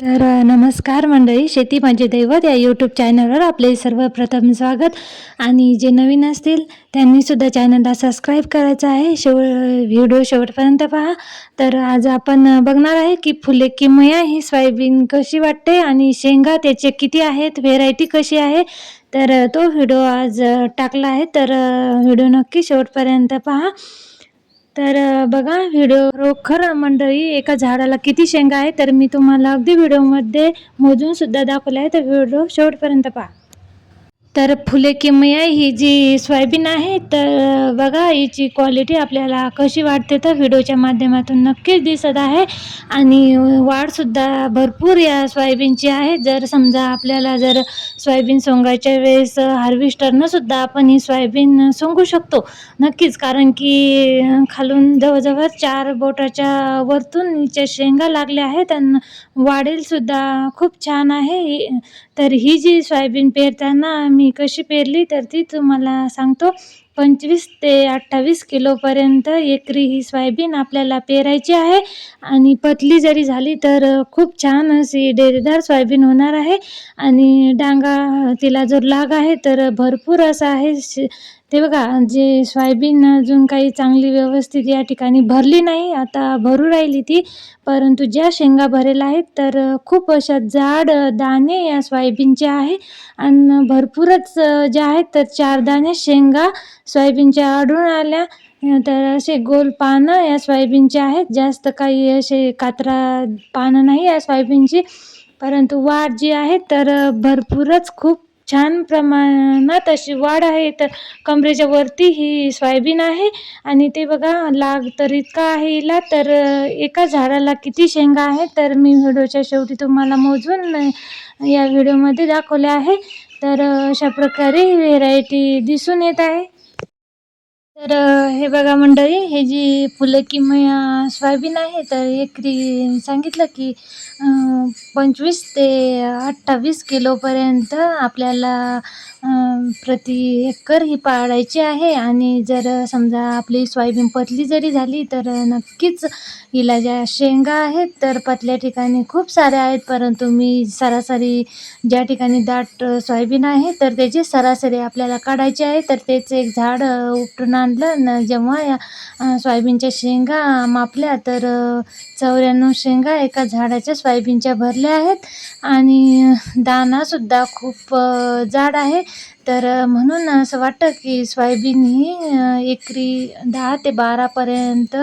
तर नमस्कार मंडळी. शेती माझे दैवत या यूट्यूब चॅनलवर आपले सर्वप्रथम स्वागत. आणि जे नवीन असतील त्यांनीसुद्धा चॅनलला सबस्क्राईब करायचं आहे. शेव व्हिडिओ शेवटपर्यंत पहा. तर आज आपण बघणार आहे की फुले किमया ही सोयाबीन कशी वाटते आणि शेंगा त्याचे किती आहेत व्हेरायटी कशी आहे. तर तो व्हिडिओ आज टाकला आहे. तर व्हिडिओ नक्की शेवटपर्यंत पहा. तर बघा व्हिडिओ रोखर मंडळी एका झाडाला किती शेंगा आहे तर मी तुम्हाला अगदी व्हिडिओमध्ये मोजून सुद्धा दाखवलं आहे तर व्हिडिओ शेवटपर्यंत पहा. तर फुले किमया ही जी सोयाबीन आहे तर बघा हिची क्वालिटी आपल्याला कशी वाटते तर व्हिडिओच्या माध्यमातून नक्कीच दिसत आहे. आणि वाढसुद्धा भरपूर या सोयाबीनची आहे. जर समजा आपल्याला जर सोयाबीन सोंगायच्या वेळेस हार्वेस्टरनंसुद्धा आपण ही सोयाबीन सोंगू शकतो. नक्कीच कारण की खालून जवळजवळ चार बोटाच्या वरतून हिच्या शेंगा लागल्या आहेत आणि वाढेलसुद्धा खूप छान आहे. ही- तर ही जी सोयाबीन पेरताना मी मी कशी पेरली तर ती तुम्हाला सांगतो. पंचवीस ते अठ्ठावीस किलोपर्यंत एकरी ही सोयाबीन आपल्याला पेरायची आहे. आणि पतली जरी झाली तर खूप छान अशी डेरेदार सोयाबीन होणार आहे. आणि डांगा तिला जर लाग आहे तर भरपूर असं आहे. ते बघा जे सोयाबीन अजून काही चांगली व्यवस्थित या ठिकाणी भरली नाही आता भरू राहिली ती. परंतु ज्या शेंगा भरेल्या आहेत तर खूप अशा जाड दाणे या सोयाबीनचे आहे. आणि भरपूरच जे आहेत तर चार दाणे शेंगा सोयाबीनच्या आढळून आल्या. तर असे गोल पानं या सोयाबीनचे आहेत. जास्त काही असे कात्रा पानं नाही या सोयाबीनची. परंतु वाढ जी आहे तर भरपूरच खूप छान प्रमाणात अशी वाढ आहे. तर कमरेच्या वरती ही सोयाबीन आहे आणि ते बघा लाग तर इतका आहे हिला. तर एका झाडाला किती शेंगा आहे तर मी व्हिडिओच्या शेवटी तुम्हाला मोजून या व्हिडिओमध्ये दाखवले आहे. तर अशा प्रकारे व्हेरायटी दिसून येत आहे. तर हे बघा मंडळी हे जी फुलं की सोयाबीन आहे तर एकरी सांगितलं की पंचवीस ते अठ्ठावीस किलोपर्यंत आपल्याला प्रति एकर ही पाळायची आहे. आणि जर समजा आपली सोयाबीन पतली जरी झाली तर नक्कीच हिला ज्या शेंगा आहेत. तर पतल्या ठिकाणी खूप साऱ्या आहेत परंतु मी सरासरी ज्या ठिकाणी दाट सोयाबीन आहे तर त्याची सरासरी आपल्याला काढायची आहे. तर त्याचं एक झाड उपटून आणलं. न जेव्हा या सोयाबीनच्या शेंगा मापल्या तर चौऱ्याण्णव शेंगा एका झाडाच्या सोयाबीनच्या भरल्या आहेत. आणि दाणासुद्धा खूप जाड आहे. तर म्हणून असं वाटतं की सोयाबीन ही एकरी दहा ते बारापर्यंत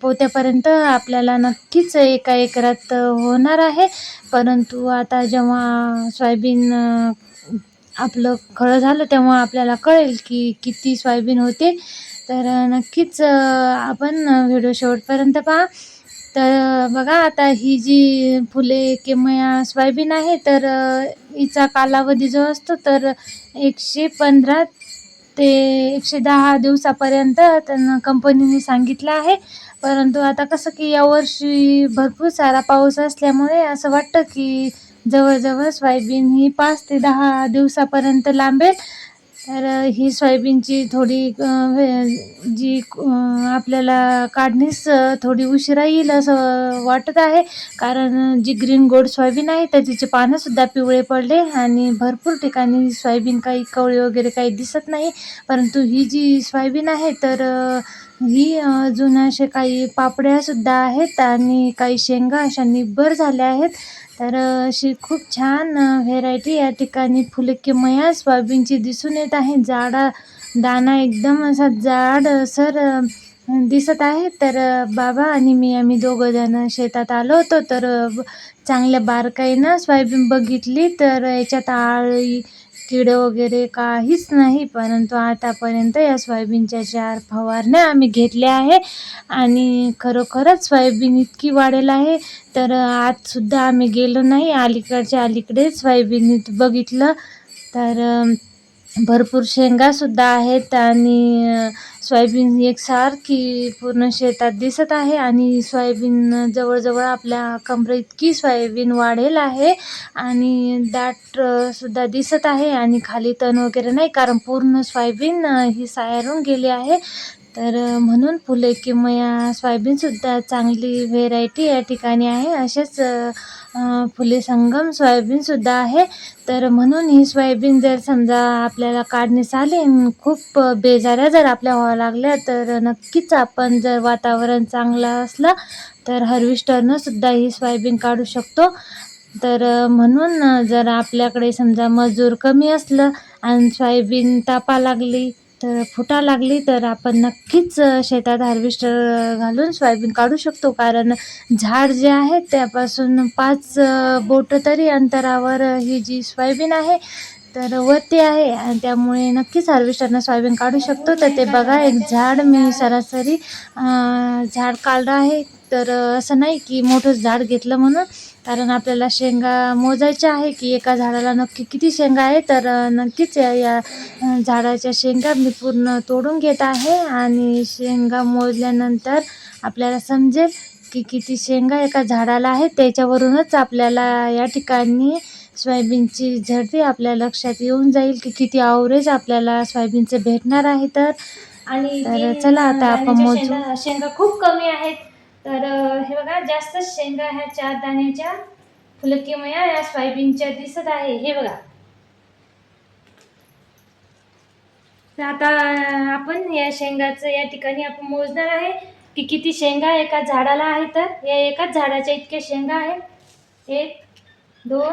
पोत्यापर्यंत आपल्याला नक्कीच एका एकरात होणार आहे. परंतु आता जेव्हा सोयाबीन आपलं खळं झालं तेव्हा आपल्याला कळेल की किती सोयाबीन होते. तर नक्कीच आपण व्हिडिओ शेवटपर्यंत पहा. तर बघा आता ही जी फुले किमया सोयाबीन आहे तर हिचा कालावधी जो असतो तर एकशे पंधरा ते एकशे दहा दिवसापर्यंत त्यांना कंपनीने सांगितलं आहे. परंतु आता कसं की यावर्षी भरपूर सारा पाऊस असल्यामुळे असं वाटतं की जवळजवळ सोयाबीन ही पाच ते दहा दिवसापर्यंत लांबेल. तर ही सोयाबीनची थोडी जी आपल्याला काढणीस थोडी उशिरा येईल असं वाटत आहे. कारण जी ग्रीन गोड सोयाबीन आहे त्याचे पानंसुद्धा पिवळे पडले आणि भरपूर ठिकाणी सोयाबीन काही कवळी वगैरे काही दिसत नाही. परंतु ही जी सोयाबीन आहे तर ही अजून असे काही पापड्यासुद्धा आहेत आणि काही शेंगा अशा निब्बर झाल्या आहेत. तर अशी खूप छान व्हेरायटी या ठिकाणी फुले किमया सोयाबीनची दिसून येत आहे. जाडा दाना एकदम असा जाड सर दिसत आहे. तर बाबा आणि मी आम्ही दोघं जण शेतात आलो होतो. तर चांगल्या बारकाईनं सोयाबीन बघितली. तर याच्यात आळी कीड वगैरे काहीच नाही परंतु आतापर्यंत या सोयाबीनच्या चार फवारण्या आम्ही घेतल्या आहे आणि खरोखरच सोयाबीन इतकी वाढेल आहे तर आजसुद्धा आम्ही गेलो नाही. अलीकडच्या अलीकडे सोयाबीन बघितलं तर भरपूर शेंगासुद्धा आहेत आणि सोयाबीन एकसारखी पूर्ण शेतात दिसत आहे आणि सोयाबीन जवळजवळ आपल्या कमरे इतकी सोयाबीन वाढेल आहे आणि दाट सुद्धा दिसत आहे आणि खाली तण वगैरे नाही कारण पूर्ण सोयाबीन ही सायारून गेली आहे. तर म्हणून फुले किमया सोयाबीनसुद्धा चांगली व्हेरायटी या ठिकाणी आहे. असेच फुले संगम सोयाबीनसुद्धा आहे. तर म्हणून ही सोयाबीन जर समजा आपल्याला काढण्यास आली खूप बेजाऱ्या जर आपल्या व्हावं लागल्या तर नक्कीच आपण जर वातावरण चांगलं असलं तर हार्वेस्टरनं सुद्धा ही सोयाबीन काढू शकतो. तर म्हणून जर आपल्याकडे समजा मजूर कमी असलं आणि सोयाबीन तापा लागली तर फुटा लागली तर आपण नक्कीच शेतात हार्वेस्टर घालून सोयाबीन काढू शकतो. कारण झाड जे आहे त्यापासून पाच बोटं तरी अंतरावर ही जी सोयाबीन आहे तर वरती आहे आणि त्यामुळे नक्कीच हार्वेस्टरनं सोयाबीन काढू शकतो. तर ते बघा एक झाड मी सरासरी झाड काढलं आहे. तर असं नाही की मोठं झाड घेतलं म्हणून कारण आपल्याला शेंगा मोजायच्या आहे की एका झाडाला नक्की किती शेंगा आहे. तर नक्कीच या या झाडाच्या शेंगा मी पूर्ण तोडून घेत आहे आणि शेंगा मोजल्यानंतर आपल्याला समजेल की किती शेंगा एका झाडाला आहे त्याच्यावरूनच आपल्याला या ठिकाणी सोयाबीनची झडती आपल्या लक्षात येऊन जाईल की किती आवरेज आपल्याला सोयाबीनचे भेटणार आहे तर. आणि तर चला आता आपण मोजू. शेंगा खूप कमी आहेत. तर हे बघा जास्त शेंगा ह्या चार दाण्याच्या फुलकीमया या सोयाबीनच्या दिसत आहे. हे बघा. तर आता आपण या शेंगाचं या ठिकाणी आपण मोजणार आहे की किती शेंगा एका झाडाला आहे तर. या एकाच झाडाच्या इतक्या शेंगा आहेत. एक दोन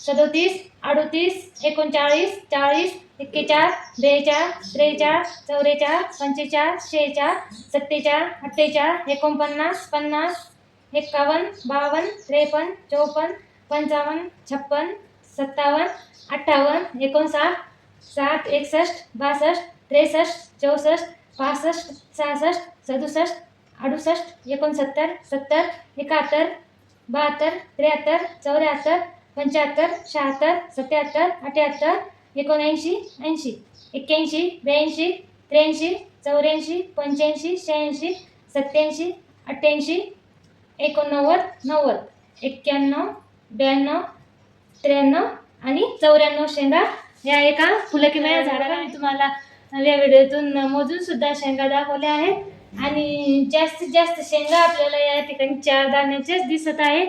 सदोतीस अडोतीस एकोणचाळीस चाळीस एक्केचाळीस बेचाळ त्रेचाळीस चौवेचाळीस पंचेचाळीस शेहेचाळ सत्तेचाळ अठ्ठेचाळ एकोणपन्नास पन्नास एक्कावन्न बावन्न त्रेपन्न चौपन्न पंचावन्न छप्पन्न सत्तावन्न अठ्ठावन्न एकोणसाठ साठ एकसष्ट बासष्ट त्रेसष्ट चौसष्ट पासष्ट सहासष्ट सदुसष्ट अडुसष्ट एकोणसत्तर सत्तर एकाहत्तर बहात्तर त्र्याहत्तर चौऱ्याहत्तर पंच्याहत्तर शहात्तर सत्याहत्तर अठ्याहत्तर एकोणऐंशी ऐंशी एक्क्याऐंशी ब्याऐंशी त्र्याऐंशी चौऱ्याऐंशी पंच्याऐंशी शहाऐंशी सत्याऐंशी अठ्ठ्याऐंशी एकोणनव्वद नव्वद एक्क्याण्णव ब्याण्णव त्र्याण्णव आणि चौऱ्याण्णव शेंगा या एका फुलकिमया झाडाला मी तुम्हाला या व्हिडिओतून मोजून सुद्धा शेंगा दाखवल्या आहेत. आणि जास्तीत जास्त शेंगा आपल्याला या ठिकाणी चार दाण्याच्याच दिसत आहे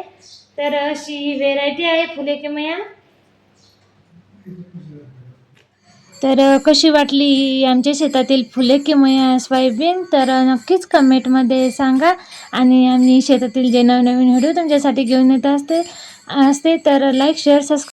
तर अशी ही व्हेरायटी आहे फुले किमया तर कशी वाटली ही आमच्या शेतातील फुले किमया सोयाबीन? तर नक्कीच कमेंटमध्ये सांगा. आणि आम्ही शेतातील जे नवनवीन व्हिडिओ तुमच्यासाठी घेऊन येत असते असते तर लाईक शेअर सबस्क्राईब